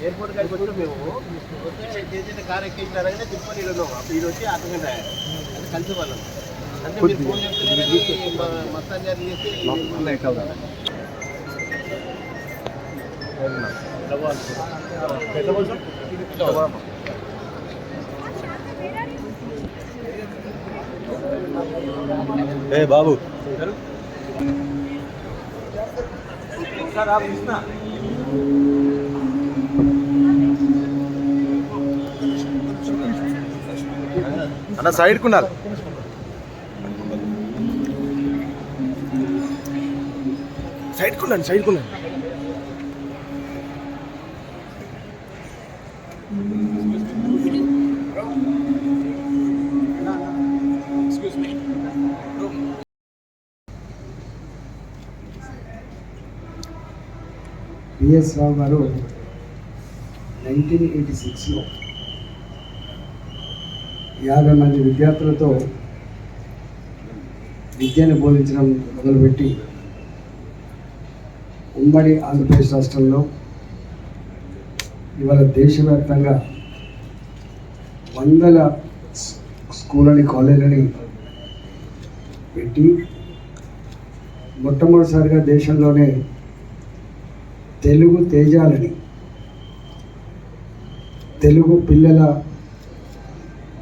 Airport కాడికి వచ్చి మేము. వస్తే చేసిన కార్ ఎక్కించారని తిప్పని ఉన్నాం అప్పుడు ఇది వచ్చి అర్థం అది కలిసి వాళ్ళం. అంటే మీరు ఫోన్ చెప్తున్నారని మా- మస్తాన్ గారు చేసి ఏ బాబు. అన్న సైడ్ ఉండాలి. సైడ్ ఉండండి సైడ్ ఉండండి. బిఎస్ రావు గారు నైన్టీన్ ఎయిటీ సిక్స్లో యాభై మంది విద్యార్థులతో విద్యను బోధించడం మొదలుపెట్టి ఉమ్మడి ఆంధ్రప్రదేశ్ రాష్ట్రంలో ఇవాళ దేశవ్యాప్తంగా వందల స్కూళ్ళని కాలేజీలని పెట్టి మొట్టమొదటిసారిగా దేశంలోనే తెలుగు తేజాలని తెలుగు పిల్లల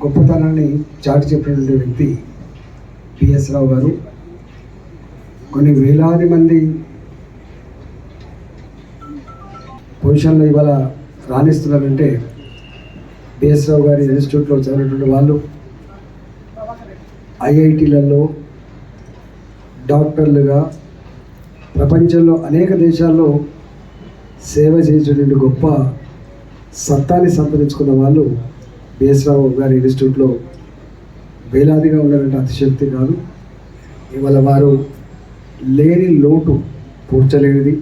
గొప్పతనాన్ని చాటి చెప్పినటువంటి వ్యక్తి పిఎస్ రావు గారు. కొన్ని వేలాది మంది పొజిషన్లో ఇవాళ రాణిస్తున్నారంటే బిఎస్ రావు గారి ఇన్స్టిట్యూట్లో చదివినటువంటి వాళ్ళు ఐఐటీలలో డాక్టర్లుగా ప్రపంచంలో అనేక దేశాల్లో సేవ చేసేటువంటి గొప్ప సత్తాన్ని సంతరించుకున్న వాళ్ళు బిఎస్ రావు గారి ఇన్స్టిట్యూట్లో వేలాదిగా ఉన్నారంటే అతిశక్తి కాదు. ఇవాళ వారు లేని లోటు పూడ్చలేనిది.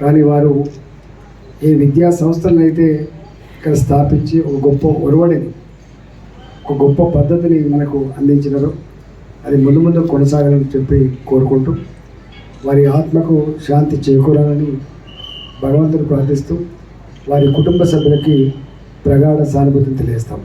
కానీ వారు ఏ విద్యా సంస్థలను అయితే ఇక్కడ స్థాపించి ఒక గొప్ప ఒరవడిని ఒక గొప్ప పద్ధతిని మనకు అందించినారు. అది ముందు ముందు కొనసాగాలని చెప్పి కోరుకుంటూ వారి ఆత్మకు శాంతి చేకూరాలని భగవంతుని ప్రార్థిస్తూ వారి కుటుంబ సభ్యులకి ప్రగాఢ సానుభూతిని తెలియజేస్తాం.